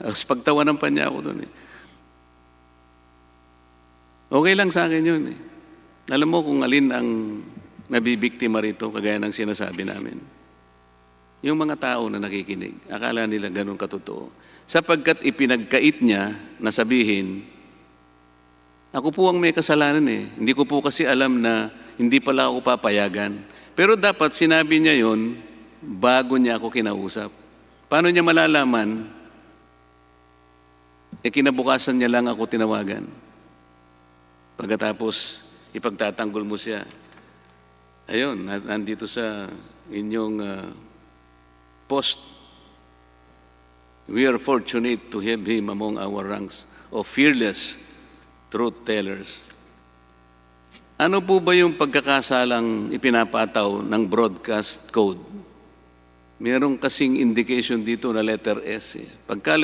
Tapos pagtawanan pa niya ako doon eh. Okay lang sa akin yun eh. Alam mo kung alin ang nabibiktima rito, kagaya ng sinasabi namin. Yung mga tao na nakikinig, akala nila ganun katotoo. Sapagkat ipinagkait niya na sabihin, ako po ang may kasalanan eh. Hindi ko po kasi alam na hindi pala ako papayagan. Pero dapat sinabi niya yon bago niya ako kinausap. Paano niya malalaman? Eh kinabukasan niya lang ako tinawagan. Pagkatapos, ipagtatanggol mo siya. Ayun, na- nandito sa inyong ah, post. We are fortunate to have him among our ranks of fearless truth tellers. Ano po ba yung pagkakasalang ipinapataw ng broadcast code? Meron kasing indication dito na letter S. Eh. Pagka